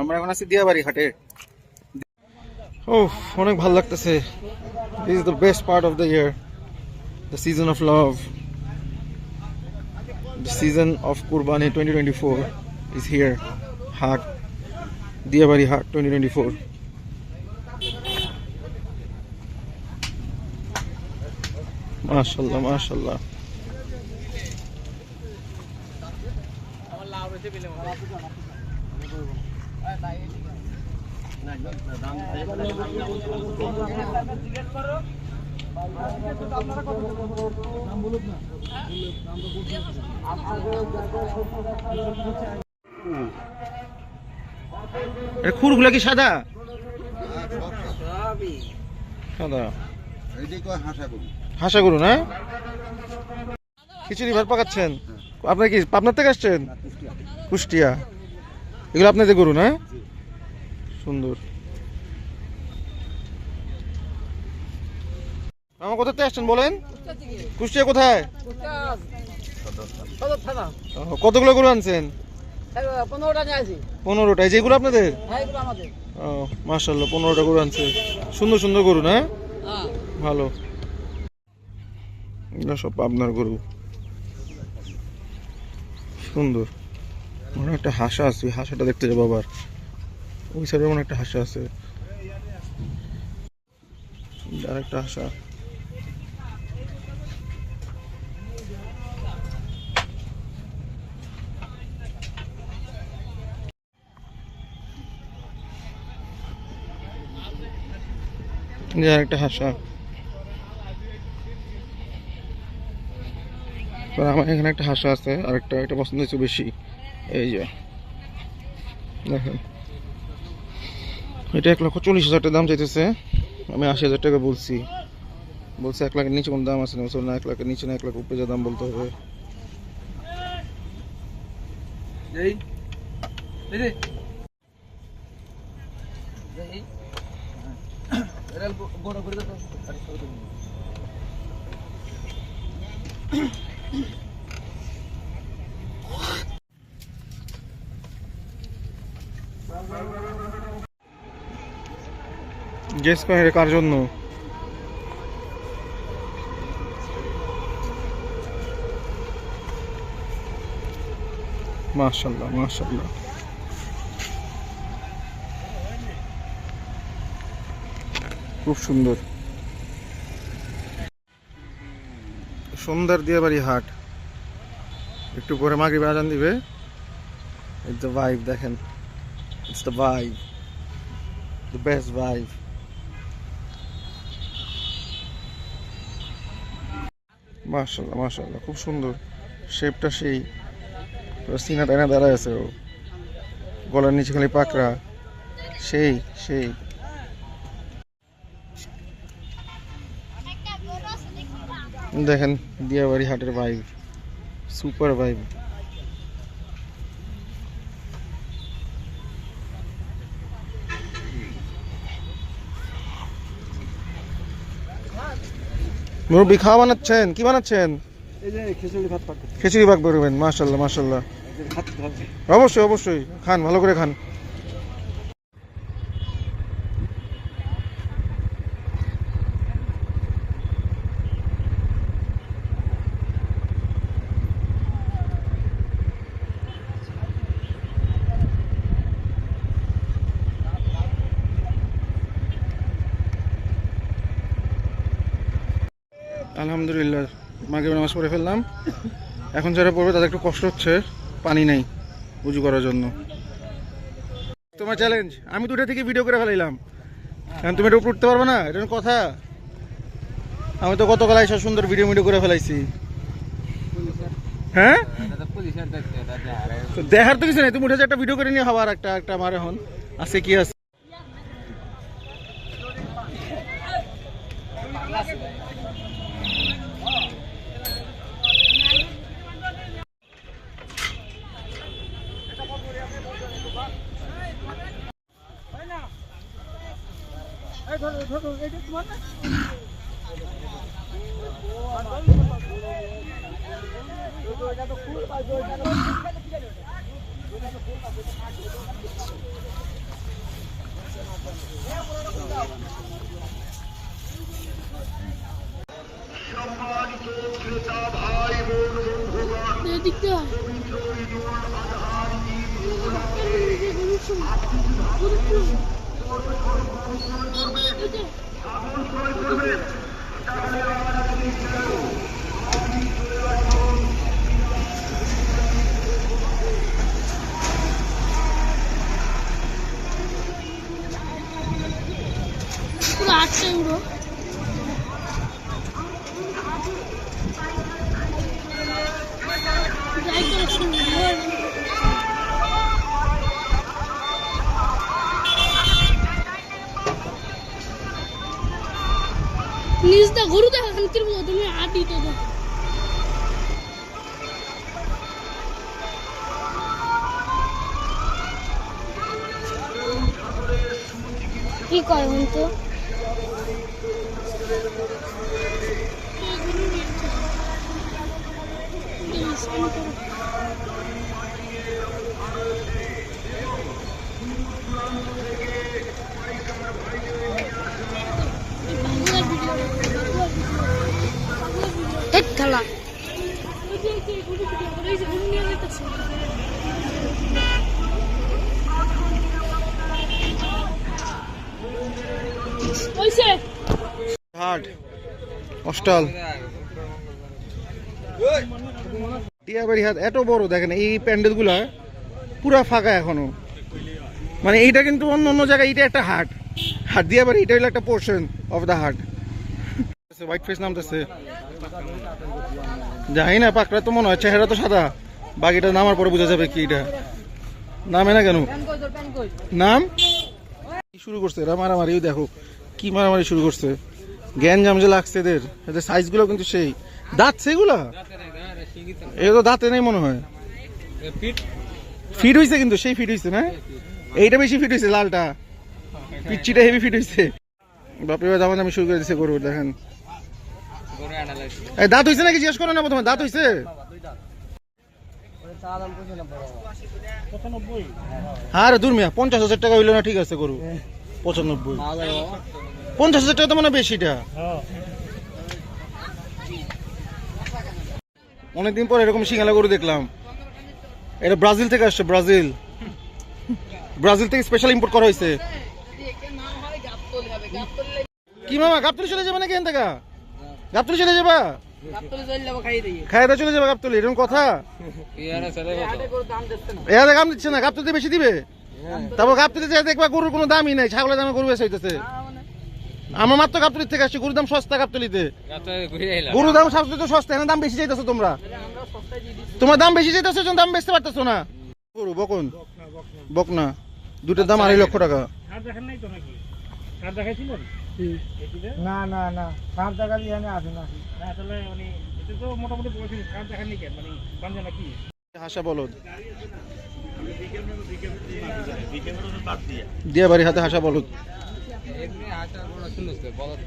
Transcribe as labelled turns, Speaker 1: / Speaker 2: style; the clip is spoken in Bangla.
Speaker 1: আমরা এখন আছি দিয়াবাড়ি হাটে ও অনেক ভালো লাগতেছে। Is the best part of the year the season of love the season of Qurbani twenty twenty four is here haat Diabari haat twenty twenty four মাশাল্লাহ মাশাল্লাহ। এর খুরগুলো কি সাদা? সাদা। হাসা গরু না? খিচুড়ি ভাত পাকাচ্ছেন? আপনার কি পাবনার থেকে আসছেন? কুষ্টিয়া। এগুলো আপনাদের গরু, না? সুন্দর। আমার কোথা থেকে আসছেন বলেন? কুষ্টিয়া কোথায়? কতগুলো গরু আনছেন?
Speaker 2: পনেরোটা
Speaker 1: যেগুলো আপনাদের? ও পনেরোটা গরু আনছে। সুন্দর সুন্দর গরু, না? ভালো। এগুলো সব আপনার গরু। সুন্দর। মনে একটা হাসা আছে হাসাটা দেখতে যাব আবার। ওই সাইডে মনে একটা হাসা আছে। আর একটা হাসা। আরেকটা হাসা। আমার এখানে একটা হাসা আছে, আরেকটা, একটা পছন্দ হয়েছে বেশি। এই যে। দেখেন। এটা এক লক্ষ চল্লিশ হাজার দাম চাইতেছে। আমি আশি হাজার টাকা বলছি। বলছে এক লাখের নিচে কোনো দাম আছে না? না, এক লাখের নিচে না, এক লাখ উপরে যা দাম বলতে হবে।
Speaker 2: বড় করে দাও আরে ছোট করে
Speaker 1: গেস করেন কার জন্য? মাশাল্লাহ মাশাল্লাহ। খুব সুন্দর। সন্ধ্যার দিয়ে বাড়ি হাট। একটু পরে মাগরিব আজান দিবে। ইটস দ্য ভাইব দেখেন। It's the vibe the best vibe মাশাল্লাহ মাশাল্লাহ খুব সুন্দর। শেপটা সেই। সিনা টাইনা দাঁড়ায় আছে ও। গলার নিচে খালি পাকড়া। সেই সেই। দেখেন, দিয়াবাড়ি হাটের ভাইব সুপার ভাইব মুরব্বী খাওয়া বানাচ্ছেন? কি বানাচ্ছেন?
Speaker 2: খিচুড়ি
Speaker 1: ভাগ করবেন
Speaker 2: মাসাল্লাহ মাসাল্লাহ
Speaker 1: অবশ্যই অবশ্যই খান ভালো করে খান। আলহামদুলিল্লাহ মাগের নামাজ পড়ে ফেললাম। এখন যারা পড়বে তাদের একটু কষ্ট হচ্ছে, পানি নেই উজু করার জন্য। তোমার চ্যালেঞ্জ আমি দুটা থেকে ভিডিও করে ফেলাইলাম। কারণ তুমি এটা উঠতে পারবে না, এটা কথা। আমি তো গতকাল এসব সুন্দর ভিডিও ভিডিও করে ফেলাইছি। হ্যাঁ? দেখার তো কিছু নেই, তুমি উঠেছে একটা ভিডিও করে নিয়ে হবার একটা একটা আমার এখন। আছে কি আছে?
Speaker 3: 내디야 우리 편 우리 পুরো গরু দেখা কি কিরম তুমি আটি তো Thank কি করে তো খেলা ওইসে
Speaker 1: হাট অস্টাল। টিয়াবাড়ি হাট এত বড় দেখেন এই প্যান্ডেলগুলা পুরা ফাঁকা এখনও। মানে এইটা কিন্তু অন্য অন্য জায়গায় এটা একটা হাট হাট দিয়াবাড়ি এটা হলো একটা portion of the haat white face নামতেছে। জানি না পাকড়া তো মনে হয় চেহারা তো সাদা। বাকিটা নামার পরে বোঝা যাবে কি এটা। নামে না কেন? নাম? শুরু করছে? এরা মারামারি দেখো। কি মারামারি শুরু করছে? জ্ঞান জাম যে লাগছে এদের এদের সাইজগুলো কিন্তু সেই। দাঁত সেগুলা? এগুলো তো দাঁতে নেই মনে হয়। ফিট হয়েছে কিন্তু, সেই ফিট হয়েছে না? এইটা বেশি ফিট হয়েছে লালটা। পিচ্ছিটা হেভি ফিট হয়েছে বাপরে বাপ দাম আমি শুরু করে দিছে গরু, দেখেন। এই দাঁত হইছে নাকি? জিজ্ঞেস করো না প্রথমে, দাঁত হইছে? হ্যাঁ রে দূর মিয়া, পঞ্চাশ হাজার টাকা হইল না, ঠিক আছে গরু। পঁচানব্বই। পঞ্চাশ হাজার টাকা তো মানে বেশিটা অনেকদিন পর এরকম সিঙ্গালা গরু দেখলাম। এটা ব্রাজিল থেকে আসছে ব্রাজিল। ব্রাজিল থেকে স্পেশাল ইম্পোর্ট করা হয়েছে। কি মামা গাবতলি চলে যাবে নাকি এখান থেকে? গাবতলি চলে যাবা? খাই দাওয়া চলে যাবে গাবতলি এরকম কথা? এখানে দাম দিচ্ছে না গাবতলিতে বেশি দিবে? তারপর গাবতলিতে দেখবা গরুর কোনো দামই নাই ছাগলের দামে গরু বেশি হইতেছে। আমার মাত্র গাবতলির থেকে আসছি গরুর দাম সস্তা গাবতলিতে। গরুর দাম সবচেয়ে তো সস্তা এখানে দাম বেশি চাইতেছো তোমরা? তোমার দাম বেশি চাইতেছো যখন দাম বেচতে পারতেছো না? গরু বকন। বকনা। দুটোর দাম আড়াই লক্ষ টাকা।
Speaker 4: কার দেখেন নাই তো নাকি? কার দেখাইছিলেন? এটিতে?
Speaker 2: না না না। সাত টাকা দিয়ে এনে আসে না।
Speaker 4: না আসলে মানে এটা তো মোটামুটি বলেছেন কার দেখাননি কেন? মানে বাঞ্জা নাকি
Speaker 1: হাসা বলদ। দিয়া বাড়ি হাতে হাসা বলদ